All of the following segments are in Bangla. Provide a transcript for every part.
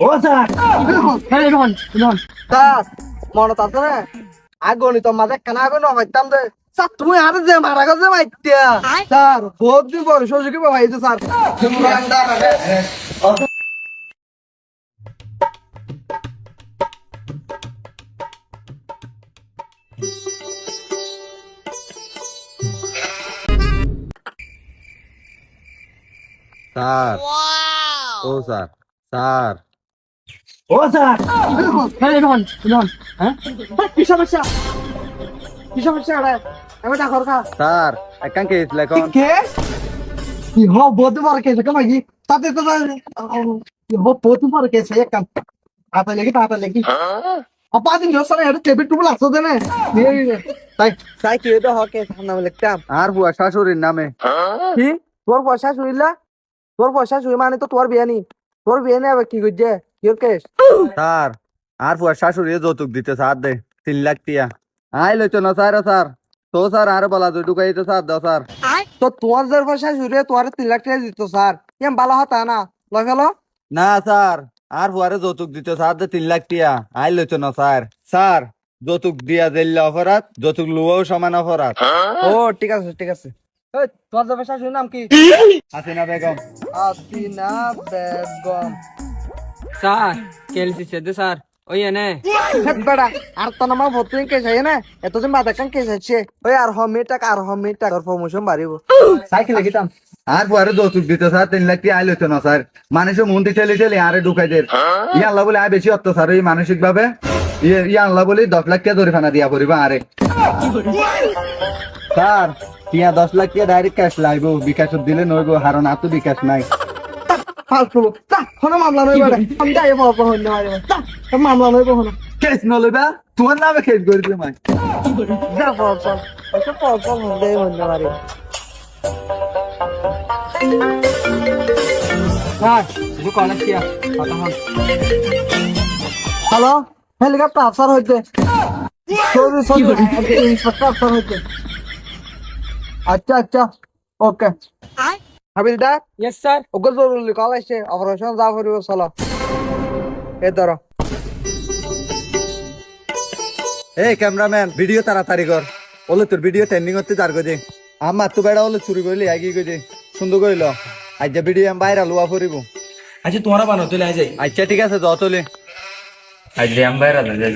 ও স্যার। রোহন রোহন। স্যার মনত আছে না? আগনি তো মাঝে কেন দে। স্যার তুমি আর যে মারা গেছে মাইতিয়া স্যার বহুত দিন পরে সুযোগই পাইছে স্যার। স্যার ও স্যার স্যার। ও স্যার। হ্যাঁ রন রন হ্যাঁ? কি সমস্যা? কি সমস্যা রে আমি তা কি? তাতে তো কি হ বহুত বড় কেস একান আতা লেগে তাতা লেগে। அப்பா அது யோசனை எடுத்து எப்படி டூப்ல அசதனே তাই তাই কি তো হকে নামে। কি? তোর পয়সা শুইলা তোর পয়সা শুই মানে তো তোর বিয়ে নি তোর বিয়ে কি করছে? কি স্যার আর শাশুড়ি যৌতুক দিতে স্যার দে তিন লাখ টিয়া। আই লইতো না স্যার স্যার। তো স্যার আর বলা তুই ঢুকাইতে স্যার দাও স্যার। তো তোমার যে পয়সা শুইরে তোর তিন লাখ টাকা দিত স্যার। কেম ভালো হতা না লয় ফেলো। না স্যার আর যৌতুক দিতে স্যার দে তিন লাখ টিয়া। আই লইতো না স্যার। স্যার যৌতুক দিয়া দিল্লে অপরাধ যৌতুক লুয়াও সমান অপরাধ। ও ঠিক আছে ঠিক আছে। এই, তোর যে পয়সা শুই নাম কি? হাসিনা বেগম। আদিনা বেগম। স্যার কেলসি সেদে স্যার। ওই এনে। বেড়া আর তো নামা ভর্তি কেস আছে না এতদিন বাদ কান কেস আছে ওই আর হমি টাকা আর হমি টাকার প্রমোশন বাড়িব সাইকেল গেতাম। আর বুয়ারে যৌতুক দিতে স্যার তিন লাখ টিয়া আই লইতো না স্যার। মানুষ মন্দি ঠেলে ঠেলে আরে ঢুকাই দে। ইয়া আল্লাহ বলে আয় বেশি অত্যাচার এই মানসিক ভাবে ইয়া আল্লাহ বলে দশ লাখ টাকা জরিমানা দিয়া পড়িবা আরে। স্যার ইয়া দশ লাখ টাকা ডাইরেক্ট ক্যাশ লাগবো বিকাশ দিলে নইব হারণ আর তো বিকাশ নাই। ফালতু। তা মামলা নই বেড়া আমি যাই বলব হন্য মারি মামলা নই বহন কেস নলইবা তোমার নামে কেস করে দিলে মাই যা বল ওকে বল হন্য হন্য মারি কলেজ কথা হল হ্যালো? হেলিকপ্টার আফসার হইতে। Sorry sorry. আফসার হইতে। আচ্ছা আচ্ছা। ওকে। হাবিলদার ইয়েস স্যার ওকে জরুরি কল আসছে অপারেশন যা করিব চলো এ ধরো এই ক্যামেরাম্যান ভিডিও তাড়াতাড়ি কর ওলে তোর ভিডিও ট্রেন্ডিং হতে যার গজে আমার তো বেড়া হলে চুরি করলি আগি গজে সুন্দর করিল আজ যে ভিডিও আমি বাইরে লুয়া ফুরিব আচ্ছা তোমারা বানো তুই যাই আচ্ছা ঠিক আছে যাও তোলে আজকে আমি বাইরে যাই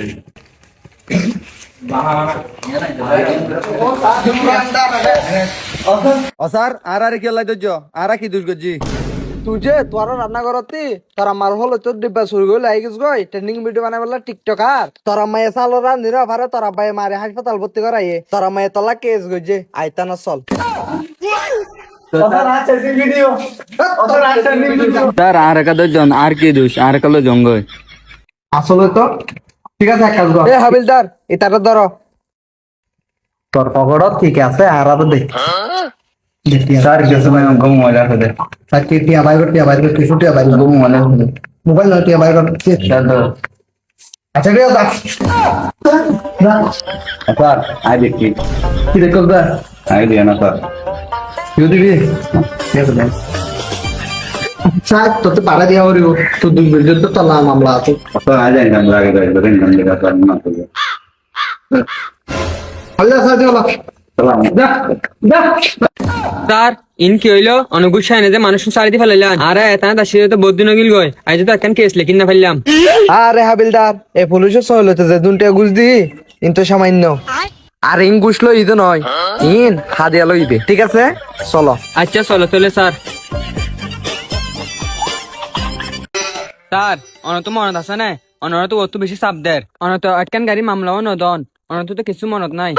আর আর কি লাই দজ্জ আর কি দুষ গজি তুই যে তোর রান্না করতি তোর আমার হলো তোর ডিব্বা শুরু করে লাগি গেছ গই ট্রেন্ডিং ভিডিও বানাই বললা টিকটকার তোর মায়ে সালো রান্ধি না পারে তোর আব্বাই মারে হাসপাতাল ভর্তি করাইয়ে। তোর মায়ে তলা কেস গজে আইতা না চল। দজন আর কি দোষ? আর কালো জঙ্গল। আসলে তো ঠিক আছে এক কাজ কর। এ হাবিলদার এটাটা ধরো। তোর পকেটত ঠিক আছে? আর আর দেখ স্যার কিছু মানে গম মজা হবে স্যার কি টিয়া বাইর টিয়া বাইর কর কিছু টিয়া বাইর গম মজা হবে মোবাইল নয় টিয়া বাইর কর। দাদা আচ্ছা ঠিক আছে স্যার আই দেখি। কি দেখো স্যার আই দিয়া না স্যার কেউ দিবি? ঠিক আছে স্যার তোতে পাড়া দিয়া হরিব তোর দুই বিরুদ্ধে তো তোলা মামলা আছে। স্যার আই যাই না লাগে যাই ধরে না। দেখা স্যার না তো স্যার ইন কি হইল? অনুগুচ্ছা এনে যে মানুষ সারি ফেলাইলাম আরে দাসি তো বহুত দিন গিল গয় আজ তো একখান কেস লিখিন না ফেললাম। আরে হাবিলদার এ পুলিশের সহলতে যে দুনটা ঘুষ দি ইন তো সামান্য। আর ইন ঘুষ লই তো নয় ইন হাদিয়া লই দে ঠিক আছে? চলো। আচ্ছা চলো তোলে স্যার। স্যার অনত মনত আছে না? অনত অত বেশি চাপ দের অনত একখান গাড়ি মামলাও নদন। অনত তো কিছু মনত নাই।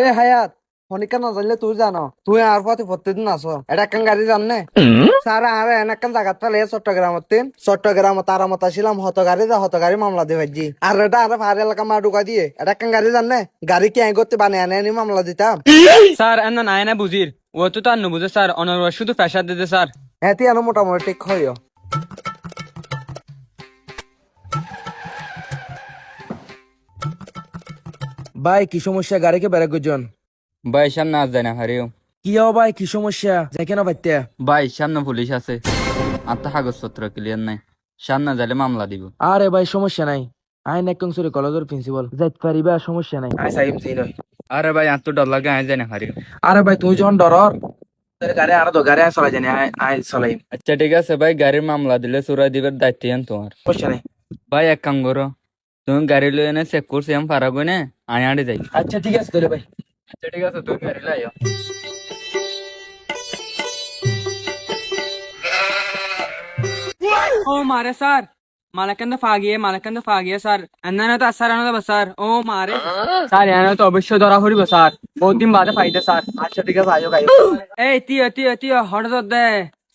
এ হায়াত ফনিকা না জানলে তুই জানো। তুই আর পথে প্রতিদিন আসো এটা একখান গাড়ি জাননে স্যার আর এন একখান জায়গাত পেলে চট্টগ্রামত চট্টগ্রাম তার মত আসিলাম হত গাড়ি যা হত গাড়ি মামলা দিয়ে ভাজি আর এটা আর ভার এলাকা মা ঢুকা দিয়ে। এটা একখান গাড়ি জাননে গাড়ি কি করতে বানিয়ে আনে মামলা দিতাম স্যার এন নাই না বুঝির ও তো তার নবুঝে স্যার অনর শুধু প্রেশার দিতে স্যার হ্যাঁ তুই মোটামুটি ঠিক হইও ভাই কি সমস্যা? গাড়িকে বেড়ে গুজন ভাই সামনে আস যায় না হারিও। কি হও ভাই কি সমস্যা? যাই কেন বাইতে? ভাই সামনে পুলিশ আছে। আর তো কাগজপত্র ক্লিয়ার নাই। সামনে যাইলে মামলা দিব। আরে ভাই সমস্যা নাই। আইন একদম সরি কলেজের প্রিন্সিপাল যাইতে পারিবা সমস্যা নাই। আই সাইম জিন আরে ভাই আর তো ডর লাগে আয় জানি হারি আরে ভাই তুই যখন ডরর তোর গাড়ি আরও তো গাড়ি আই চলাই জানি আই আই চলাই। আচ্ছা ঠিক আছে ভাই গাড়ির মামলা দিলে চুরাই দিবার দায়িত্ব তোমার। সমস্যা নাই। ভাই এক কাম করো। তুমি গাড়ি লই এনে চেক করছি আমি পারা গই না আয় যাই। আচ্ছা ঠিক আছে তাহলে ভাই। আচ্ছা ঠিক আছে তুমি গাড়ি লাইও ও মারে স্যার মালাকান্দ ফাগিয়ে মালাকান্দ ফাগিয়ে স্যার। এনানো তো আসার আনো স্যার। ও মারে। স্যার এনানো তো অবশ্যই ধরা পড়িব স্যার। বহুত দিন বাদে পাইতে স্যার। আচ্ছা ঠিক আছে আয়ো গাইও এই তিও তিও তিও হঠাৎ দে।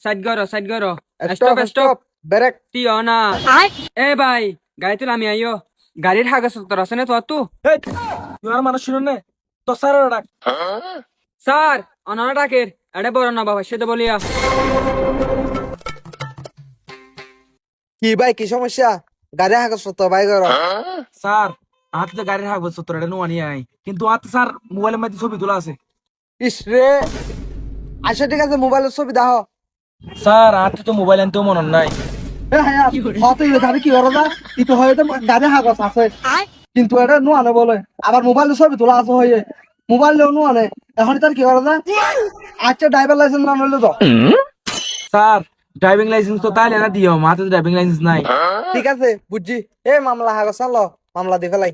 সাইড করো সাইড করো। স্টপ স্টপ ব্রেক তিও না। এ ভাই গাইতুল আমি আইও গাড়ির কাগজ পত্র আছে না তু? তুই আর মানুষ শুনুন না তো স্যার ডাক। স্যার অনারা ডাকের এড়ে বড় না বাবা সেটা বলিয়া। কি ভাই কি সমস্যা? গাড়ি কাগজপত্র বাই করো স্যার হাতে তো গাড়ির কাগজ পত্র এটা নোয়া নিয়ে আই কিন্তু হাতে স্যার মোবাইলের মধ্যে ছবি তোলা আছে। ইস রে। আচ্ছা ঠিক আছে মোবাইলের ছবি দাও। স্যার হাতে তো মোবাইল আনতেও মনে নাই। এ হ্যাঁ কিন্তু এটা নোয়ানে বলে। আবার মোবাইলের ছবি তোলা আছে হয়ে। মোবাইল নোয়ানে এখন তার কি করা যায় আচ্ছা ড্রাইভার লাইসেন্স না নিলে তো স্যার ড্রাইভিং লাইসেন্স তো তাইলে না দিও হাতে তো ড্রাইভিং লাইসেন্স নাই। ঠিক আছে বুঝছি। এ মামলা হাগো আনলো মামলা দিয়ে ফেলাই।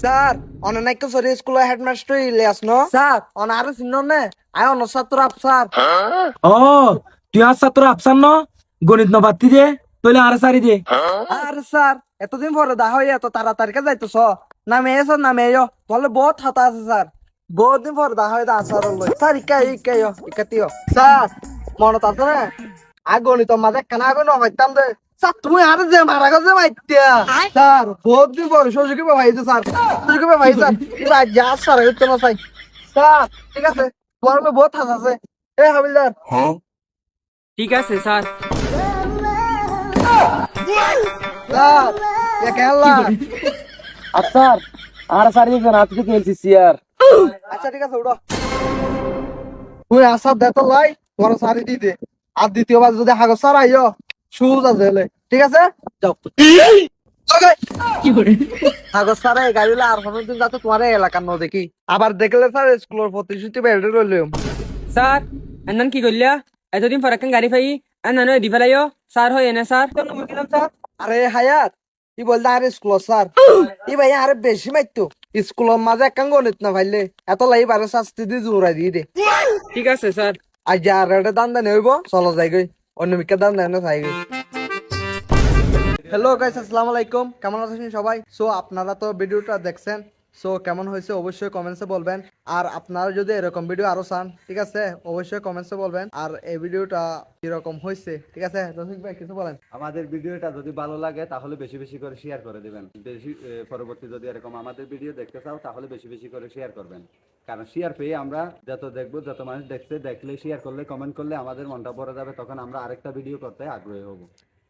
স্যার অনানাইক সরি স্কুলের হেডমাস্টার ইলিয়াস ন? স্যার অনারে চিহ্ন নে? আয় অন ছাত্র আপ স্যার ও তুই আর ছাত্র আফসান ন? গণিত নবাত্তি দে তইলে আর সারি দে। আরে স্যার এতদিন পরে দা হয়ে এত তাড়াতাড়ি যাইতেছ নামে এসো নামে এসো বলে বহুত হাতা আছে স্যার। বহুত দিন পরে দা হয়ে দা স্যার লই স্যার ইকা ইকা ইয় ইকাতিও স্যার মনত আছে না? আগনিত মাঝে কেন আগে নবাইতাম দে। স্যার তুমি আর যে মারা গেছে মাইতিয়া স্যার বহুত দিন পরে সুযোগী পাইছে স্যার। সুযোগী পাইছে স্যার। যা স্যার হইতো না চাই স্যার ঠিক আছে। বহুত হাত আছে। এ হাবিলদার ঠিক আছে স্যার। স্যার এ কেলা আর স্যার আর সারি দেখবেন হাতে তো খেলছি সিয়ার। আচ্ছা ঠিক আছে উঠো। তুই আসার দে তো লাই তোর সারি দি দে। আর দ্বিতীয়বার যদি হাগজ সার আইও সুজ আছে হলে। ঠিক আছে? যাও। আবার দেখলে স্যার স্কুলের প্রতিশ্রুতি বেড়ে স্যার কি করলিয়া এতদিন পর একখান গাড়ি পাই এন্নানো দি ফেলাইও স্যার হয় এনে স্যার আরে হায়াত। ই বলতে আরে স্কুল স্যার ই ভাই আরে বেশি মাইতো স্কুলের মাঝে একখান গণিত না ভাইলে এত লাই বারে শাস্তি দিয়ে জোড়া দিয়ে দে। ঠিক আছে স্যার। আজ আর দান দান হইব। চলো যাই গই অন্য মিকা দাম দেয় গই হ্যালো গাইস আসসালামু আলাইকুম। কেমন আছেন সবাই? সো আপনারা তো ভিডিওটা দেখছেন। সো কেমন হয়েছে? অবশ্যই কমেন্টসে বলবেন। আর আপনারা যদি এরকম ভিডিও আরও চান, ঠিক আছে? অবশ্যই কমেন্টসে বলবেন। আর এই ভিডিওটা কীরকম হয়েছে, ঠিক আছে? রফিক ভাই, কিছু বলেন। আমাদের ভিডিওটা যদি ভালো লাগে, তাহলে বেশি বেশি করে শেয়ার করে দিবেন। বেশি পরবর্তী যদি এরকম আমাদের ভিডিও দেখতে চাও, তাহলে বেশি বেশি করে শেয়ার করবেন। কারণ শেয়ার পেয়ে আমরা যত দেখব, যত মানুষ দেখছে, দেখলে শেয়ার করলে কমেন্ট করলে আমাদের মনটা পড়ে যাবে, তখন আমরা আরেকটা ভিডিও করতে আগ্রহী হব।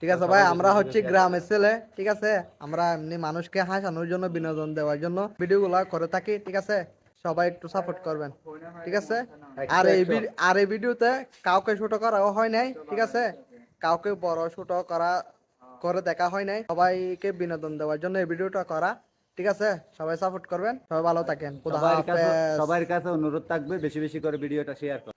ঠিক আছে ভাই আমরা হচ্ছে গ্রামের ছেলে ঠিক আছে? আমরা এমনি মানুষকে হাসানোর জন্য বিনোদন দেওয়ার জন্য ভিডিওগুলো করে থাকি ঠিক আছে? সবাই একটু সাপোর্ট করবেন ঠিক আছে? আর এই আর এই ভিডিওতে কাউকে ছোট করা হয় নাই ঠিক আছে? কাউকে বড় ছোট করা করে দেখা হয় নাই সবাইকে বিনোদন দেওয়ার জন্য এই ভিডিওটা করা ঠিক আছে? সবাই সাপোর্ট করবেন সবাই ভালো থাকেন সবার কাছে অনুরোধ থাকবে বেশি বেশি করে ভিডিওটা শেয়ার করুন